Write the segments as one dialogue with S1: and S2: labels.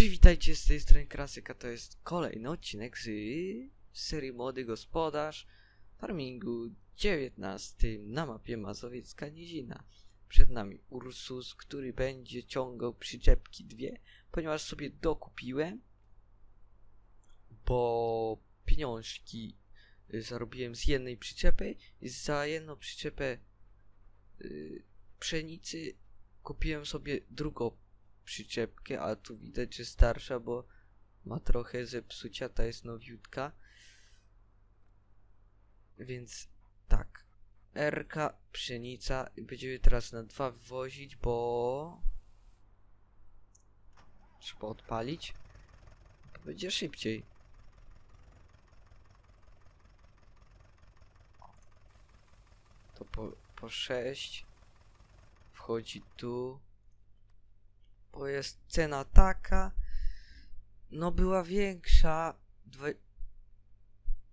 S1: Cześć, witajcie z tej strony Krasyka, to jest kolejny odcinek z serii Młody Gospodarz Farmingu 19 na mapie Mazowiecka Nizina. Przed nami Ursus, który będzie ciągał przyczepki dwie, ponieważ sobie dokupiłem, bo pieniążki y, zarobiłem z jednej przyczepy i za jedną przyczepę y, pszenicy kupiłem sobie drugą przyczepkę, a tu widać, że starsza, bo ma trochę zepsucia, ta jest nowiutka. Więc tak. Erka, pszenica. Będziemy teraz na dwa wywozić, bo... Trzeba odpalić. To będzie szybciej. To po, po 6 wchodzi tu jest cena taka, no była większa, dwa-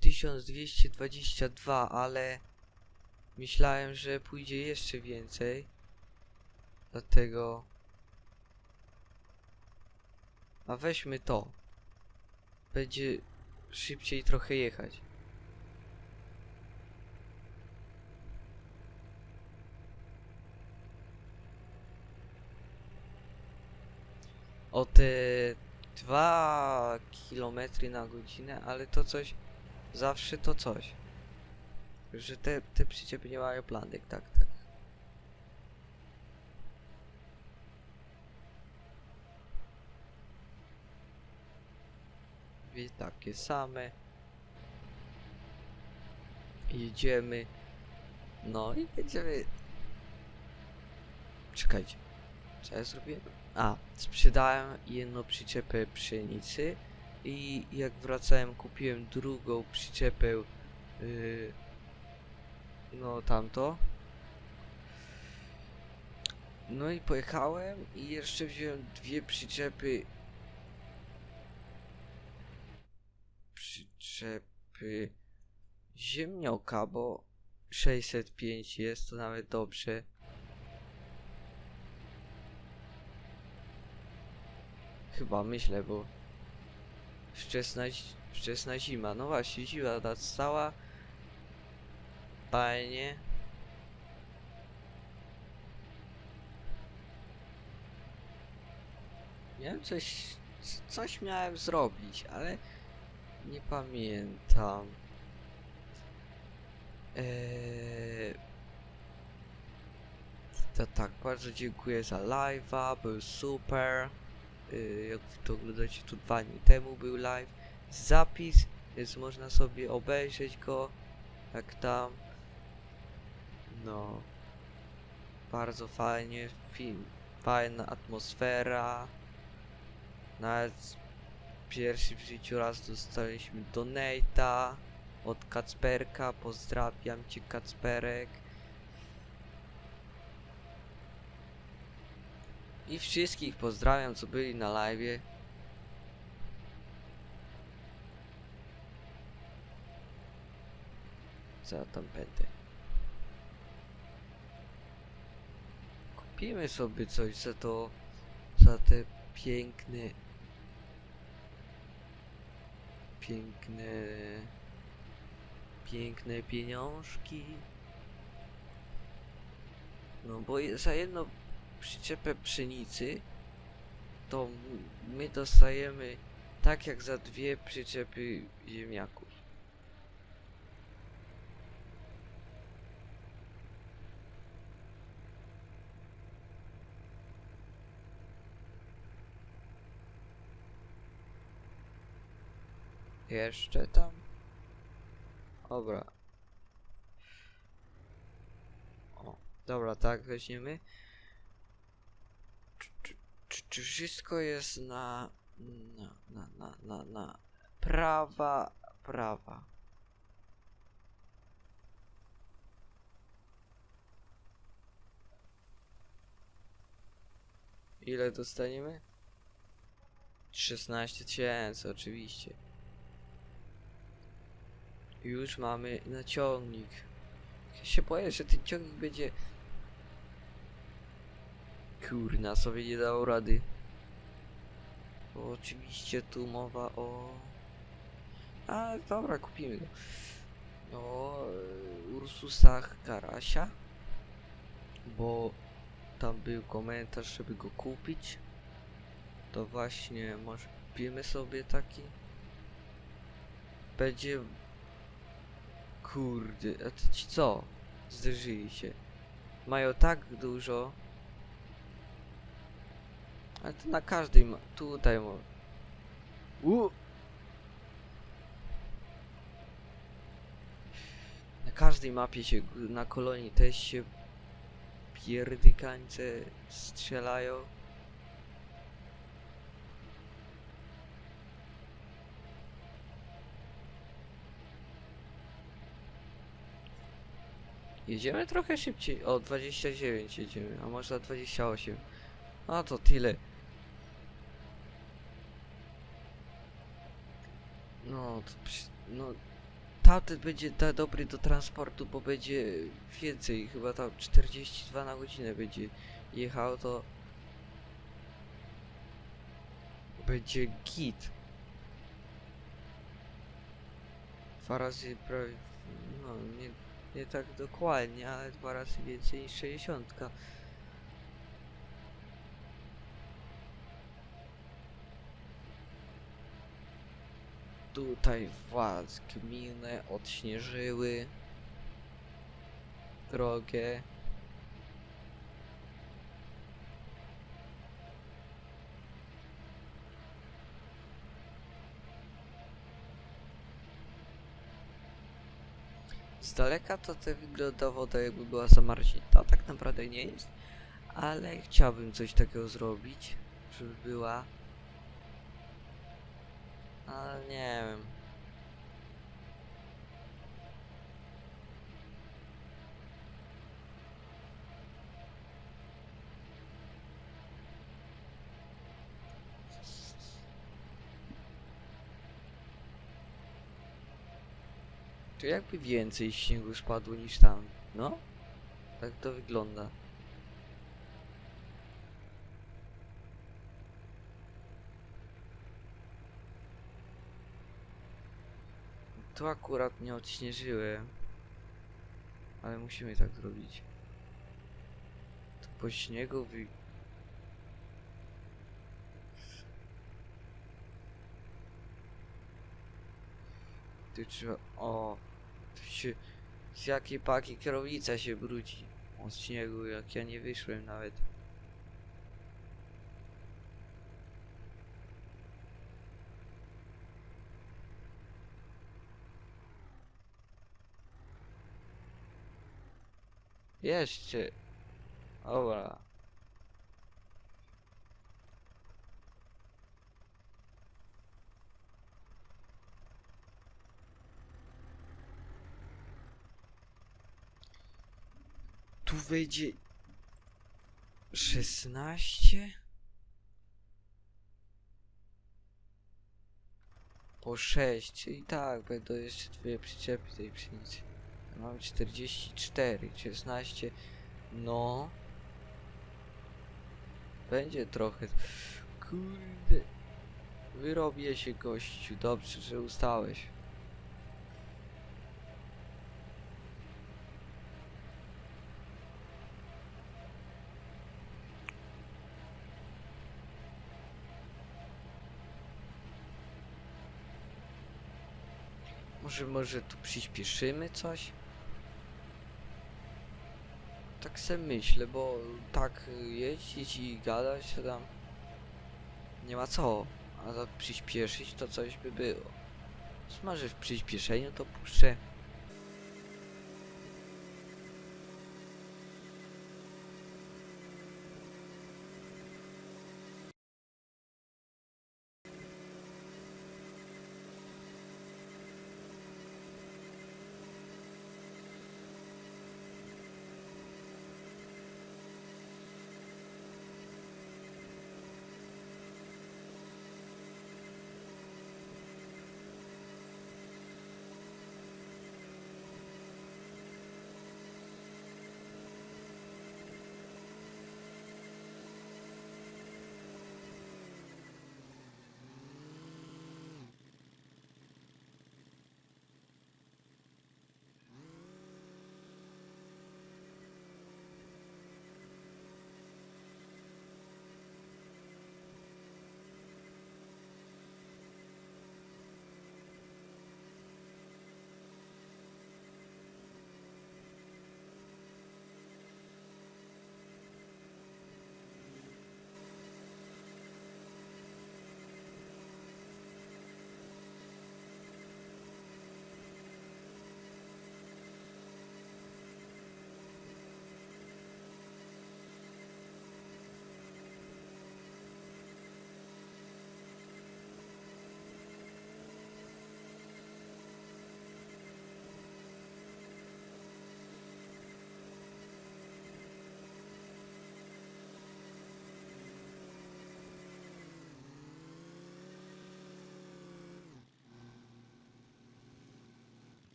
S1: 1222, ale myślałem, że pójdzie jeszcze więcej, dlatego, a weźmy to, będzie szybciej trochę jechać. O te 2 km na godzinę, ale to coś, zawsze to coś. Że te, te przyczepy nie mają planek, tak, tak. Dwie takie same. Jedziemy. No i będziemy... Czekajcie. Co ja zrobiłem? A, sprzedałem jedną przyczepę pszenicy i jak wracałem kupiłem drugą przyczepę yy, no tamto no i pojechałem i jeszcze wziąłem dwie przyczepy przyczepy ziemnioka, bo 605 jest to nawet dobrze Chyba myślę, bo wczesna, wczesna zima. No właśnie, zima nastała. Fajnie. Miałem coś, coś miałem zrobić, ale nie pamiętam. Eee... To tak, bardzo dziękuję za live'a, był super. Y, jak to oglądacie tu dwa dni temu był live. Zapis więc można sobie obejrzeć go jak tam. No bardzo fajnie film fajna atmosfera. Nawet pierwszy w życiu raz dostaliśmy donate'a od Kacperka. Pozdrawiam cię Kacperek I wszystkich pozdrawiam, co byli na live. Ja tam będę? Kupimy sobie coś za to, za te piękne, piękne, piękne pieniążki. No bo za jedno przyczepę pszenicy, to my dostajemy tak jak za dwie przyczepy ziemniaków. Jeszcze tam? Dobra. O, dobra, tak weźmiemy. Czy, wszystko jest na, na, na, na, na, na prawa, prawa. Ile dostaniemy? 16 tysięcy, oczywiście. Już mamy na ciągnik. Ja się boję, że ten ciągnik będzie Kurna, sobie nie dało rady. Bo oczywiście tu mowa o... A, dobra, kupimy go. O e, Ursusach Karasia. Bo tam był komentarz, żeby go kupić. To właśnie może kupimy sobie taki. Będzie... Kurde, a ci co? Zderzyli się. Mają tak dużo. Ale to na każdej ma... Tutaj mo... U! Na każdej mapie się, na kolonii też się pierdykańce strzelają. Jedziemy trochę szybciej. O, 29 jedziemy, a może 28. A to tyle. No, tamten będzie da, dobry do transportu, bo będzie więcej, chyba tam 42 na godzinę będzie jechał, to będzie git. Dwa razy prawie, no nie, nie tak dokładnie, ale dwa razy więcej niż 60. Tutaj władz gminy odśnieżyły drogę. Z daleka to to wygląda woda jakby była zamarznięta, tak naprawdę nie jest, ale chciałbym coś takiego zrobić, żeby była ale nie wiem. Tu jakby więcej śniegu spadło niż tam, no? Tak to wygląda. Tu akurat nie odśnieżyłem. Ale musimy tak zrobić. To po śniegu wy... Tu trzeba... O! Się... Z jakiej paki kierownica się brudzi od śniegu, jak ja nie wyszłem nawet. Jeszcze. Dobra. Tu wejdzie... 16? Po 6, czyli tak, będą jeszcze dwie przyczepy tej pszenicy. Mamy 44, 16. No. Będzie trochę. Kurde. Wyrobię się gościu. Dobrze, że ustałeś. Może, może tu przyspieszymy coś? Tak se myślę, bo tak jeździć i gadać to tam nie ma co. A tak przyspieszyć to coś by było. Może w przyspieszeniu to puszczę.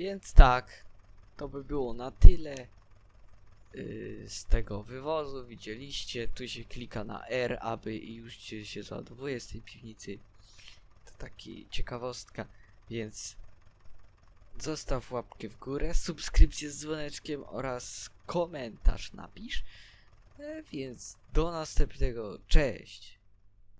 S1: Więc tak, to by było na tyle yy, z tego wywozu. Widzieliście, tu się klika na R, aby i już się, załadowuje z tej piwnicy. To taki ciekawostka, więc zostaw łapkę w górę, subskrypcję z dzwoneczkiem oraz komentarz napisz. E, więc do następnego, cześć!